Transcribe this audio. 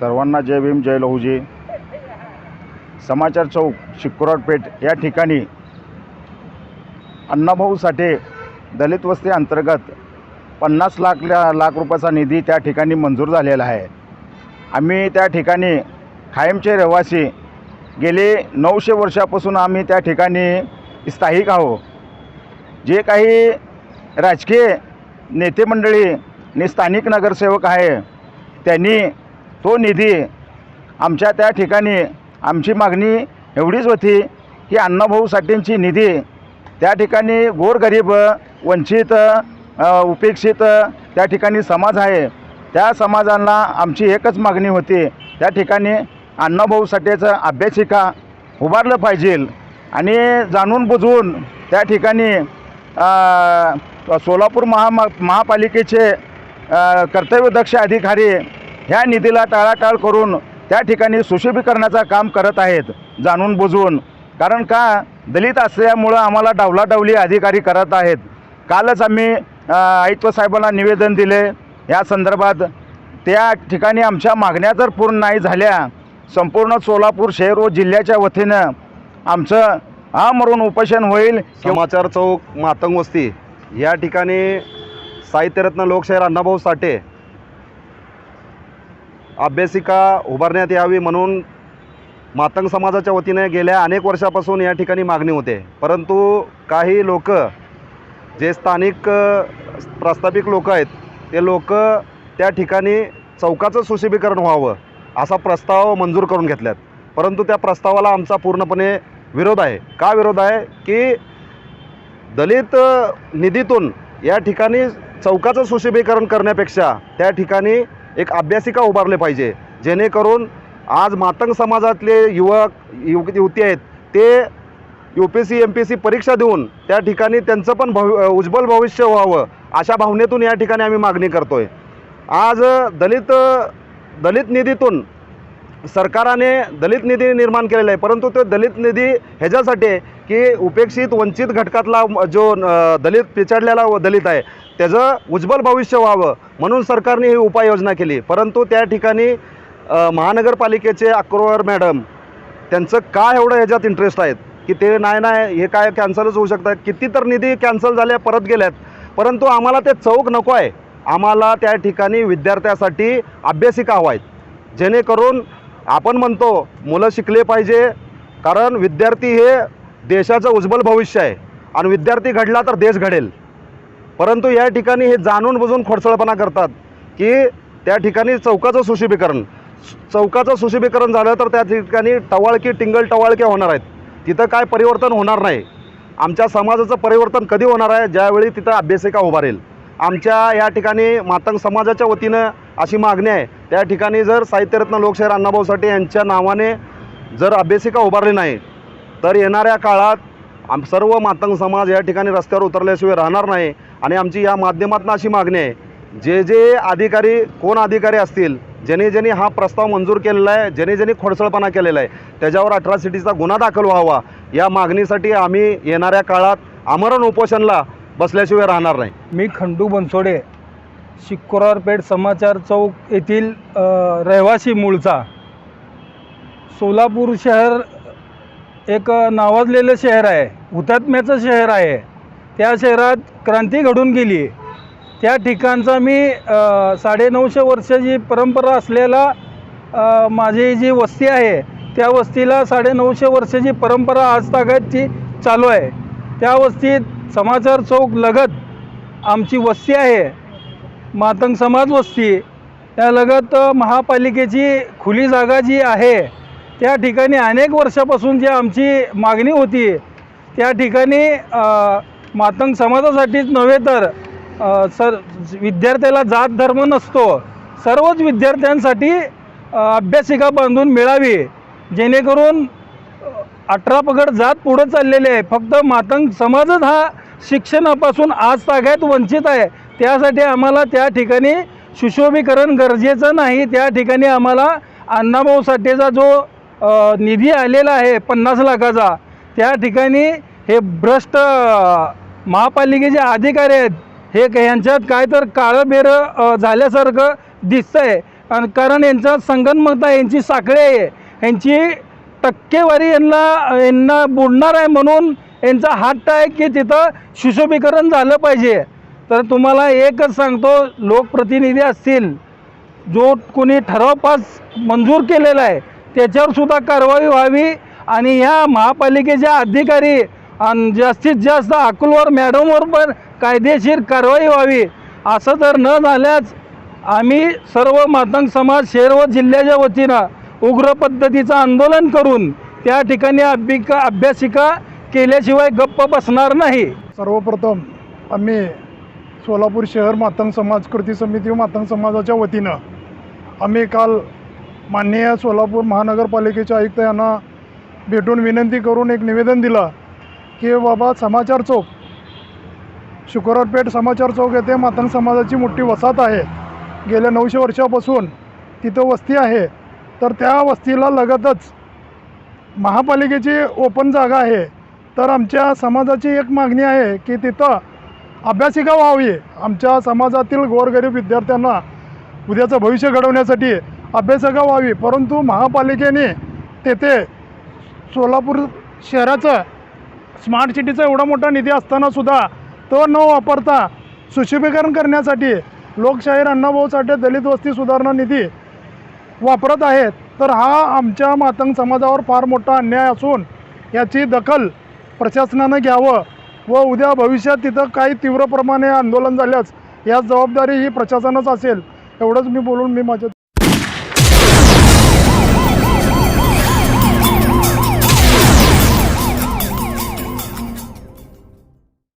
सर्वांना जय भीम जय लहूजी. समाचार चौक शिक्कुराड पेठ या ठिकाणी अण्णाभाऊ साठे दलित वस्ती अंतर्गत पन्नास लाख लाख रुपयाचा निधी त्या ठिकाणी मंजूर झालेला आहे. आम्ही त्या ठिकाणी कायमचे रहिवासी गेले नऊशे वर्षापासून आम्ही त्या ठिकाणी स्थायिक आहो. जे काही राजकीय नेते मंडळी आणि स्थानिक नगरसेवक आहे त्यांनी तो निधी आमच्या त्या ठिकाणी आमची मागणी एवढीच होती की अण्णाभाऊ साठेंची निधी त्या ठिकाणी गोरगरीब वंचित उपेक्षित त्या ठिकाणी समाज आहे. त्या समाजांना आमची एकच मागणी होती. त्या ठिकाणी अण्णाभाऊ साठेचं अभ्यासिका उभारलं पाहिजे आणि जाणून बुजवून त्या ठिकाणी सोलापूर महा महापालिकेचे कर्तव्यदक्ष अधिकारी ह्या निधीला टाळाटाळ करून त्या ठिकाणी सुशोभीकरणाचं काम करत आहेत जाणून बुजवून कारण का? दलित असल्यामुळं आम्हाला डावलाडावली अधिकारी करत आहेत. कालच आम्ही अ, आयुक्त साहेबांना निवेदन दिले. या संदर्भात त्या ठिकाणी आमच्या मागण्या जर पूर्ण नाही झाल्या संपूर्ण सोलापूर शहर व जिल्ह्याच्या वतीनं आमचं आमरून उपोषण होईल. समाचार चौक मातंग वस्ती या ठिकाणी साहित्यरत्न लोकशाहीर अण्णाभाऊ साठे अभ्यासिका उभारण्यात यावी म्हणून मातंग समाजाच्या वतीने गेल्या अनेक वर्षापासून या ठिकाणी मागणी होते. परंतु काही लोक जे स्थानिक अ, प्रस्थापिक लोक आहेत ते लोक त्या ठिकाणी चौकाचं सुशोभीकरण व्हावं असा प्रस्ताव मंजूर करून घेतल्यात. परंतु त्या प्रस्तावाला आमचा पूर्णपणे विरोध आहे. का विरोध आहे? की दलित निधीतून या ठिकाणी चौकाचं सुशोभीकरण करण्यापेक्षा त्या ठिकाणी एक अभ्यासिका उभारले पाहिजे. जेणेकरून आज मातंग समाजातले युवक युव युवती आहेत ते U P C M P C परीक्षा देऊन त्या ठिकाणी त्यांचं पण भवि उज्ज्वल भविष्य व्हावं अशा भावनेतून या ठिकाणी आम्ही मागणी करतो आहे आज दलित दलित निधीतून सरकाराने दलित निधी निर्माण केलेला आहे परंतु तो दलित निधी ह्याच्यासाठी की उपेक्षित वंचित घटकातला जो दलित पिछाडलेला व दलित आहे त्याचं उज्ज्वल भविष्य व्हावं म्हणून सरकारने ही उपाययोजना केली. परंतु त्या ठिकाणी महानगरपालिकेचे अक्रोवर मॅडम त्यांचं काय एवढं ह्याच्यात इंटरेस्ट आहेत? की ते नाही नाही हे काय कॅन्सलच होऊ शकतात? किती तर निधी कॅन्सल झाल्या परत गेल्यात. परंतु आम्हाला ते चौक नको आहे. आम्हाला त्या ठिकाणी विद्यार्थ्यासाठी अभ्यासिका हवा आहेत. जेणेकरून आपण म्हणतो मुलं शिकले पाहिजे. कारण विद्यार्थी हे देशाचं उज्ज्वल भविष्य आहे. आणि विद्यार्थी घडला तर देश घडेल. परंतु या ठिकाणी हे जाणून बुजून खोडसळपणा करतात की त्या ठिकाणी चौकाचं सुशोभीकरण चौकाचं सुशोभीकरण झालं तर त्या ठिकाणी टवाळकी टिंगल टवाळके होणार आहेत. तिथं काय परिवर्तन होणार नाही. आमच्या समाजाचं परिवर्तन कधी होणार आहे? ज्यावेळी तिथं अभ्यासिका उभारेल आमच्या या ठिकाणी मातंग समाजाच्या वतीनं अशी मागणी आहे. त्या ठिकाणी जर साहित्यरत्न लोकशाहीर अण्णाभाऊ साठे यांच्या नावाने जर अभ्यासिका उभारली नाही तर येणाऱ्या काळात आम सर्व मातंग समाज या ठिकाणी रस्त्यावर उतरल्याशिवाय राहणार नाही. आणि आमची या माध्यमातून अशी मागणी आहे जे जे अधिकारी कोण अधिकारी असतील ज्याने ज्याने हा प्रस्ताव मंजूर केलेला आहे ज्याने ज्याने खोडसळपणा केलेला आहे त्याच्यावर अठरासिटीचा गुन्हा दाखल व्हावा या मागणीसाठी आम्ही येणाऱ्या काळात आमरण उपोषणला बसल्याशिवाय राहणार नाही. मी खंडू बनसोडे शिक्कोरारपेठ समाचार चौक येथील रहिवासी मूळचा. सोलापूर शहर एक नावाजलेलं शहर आहे. हुतात्म्याचं शहर आहे. त्या शहरात क्रांती घडून गेली. त्या ठिकाणचा मी अ, साडेनऊशे वर्षाची परंपरा असलेला माझी जी वस्ती आहे त्या वस्तीला साडेनऊशे वर्षाची परंपरा आज तागत ती चालू आहे. त्या वस्तीत समाचार चौक लगत आमची वस्ती आहे. मातंग समाज वस्ती. त्या लगत महापालिकेची खुली जागा जी आहे त्या ठिकाणी अनेक वर्षापासून जी आमची मागणी होती त्या ठिकाणी मातंग समाजासाठीच नव्हे तर सर विद्यार्थ्याला जात धर्म नसतो. सर्वच विद्यार्थ्यांसाठी अभ्यासिका बांधून मिळावी जेणेकरून अठरा पगड जात पुढं चाललेले आहे. फक्त मातंग समाजच हा शिक्षणापासून आज ताग्यात वंचित आहे. त्यासाठी आम्हाला त्या ठिकाणी सुशोभीकरण गरजेचं नाही. त्या ठिकाणी आम्हाला अण्णाभाऊ साठेचा जो निधी आलेला आहे पन्नास लाखाचा. त्या ठिकाणी हे भ्रष्ट महापालिकेचे अधिकारी आहेत. हे यांच्यात काय तर काळं बेरं झाल्यासारखं दिसतं आहे आणि कारण यांचा संगनमता यांची साखळी आहे. यांची टक्केवारी यांना यांना बुडणार आहे म्हणून यांचा हट्ट आहे की तिथं सुशोभीकरण झालं पाहिजे. तर तुम्हाला एकच सांगतो लोकप्रतिनिधी असतील जो कोणी ठराव पास मंजूर केलेला आहे त्याच्यावर सुद्धा कारवाई व्हावी आणि ह्या महापालिकेच्या अधिकारी आणि जास्तीत जास्त अकुलवर मॅडमवर पण कायदेशीर कारवाई व्हावी. असं जर न झाल्यास आम्ही सर्व मातंग समाज शहर व जिल्ह्याच्या वतीनं उग्र पद्धतीचं आंदोलन करून त्या ठिकाणी अभ्यिका अभ्यासिका केल्याशिवाय गप्प बसणार नाही. सर्वप्रथम आम्ही सोलापूर शहर मातंग समाज कृती समिती मातंग समाजाच्या वतीनं आम्ही काल माननीय सोलापूर महानगरपालिकेच्या आयुक्त यांना भेटून विनंती करून एक निवेदन दिलं की बाबा समाचार चौक शुक्रवारपेठ समाचार चौक येथे मातन समाजाची मोठी वसाहत आहे. गेल्या नऊशे वर्षापासून तिथं वस्ती आहे. तर त्या वस्तीला लगतच महापालिकेची ओपन जागा आहे. तर आमच्या समाजाची एक मागणी आहे की तिथं अभ्यासिका व्हावी. आमच्या समाजातील गोरगरीब विद्यार्थ्यांना उद्याचं भविष्य घडवण्यासाठी अभ्यासगा व्हावी. परंतु महापालिकेने तेथे सोलापूर शहराचं स्मार्ट सिटीचा एवढा मोठा निधी असतानासुद्धा तो न वापरता सुशोभीकरण करण्यासाठी लोकशाहीर अण्णाभाऊ साठे दलित वस्ती सुधारणा निधी वापरत आहेत. तर हा आमच्या मातंग समाजावर फार मोठा अन्याय असून याची दखल प्रशासनानं घ्यावं व उद्या भविष्यात तिथं काही तीव्र प्रमाणे आंदोलन झाल्यास या जबाबदारी ही प्रशासनच असेल. एवढंच मी बोलून मी माझ्या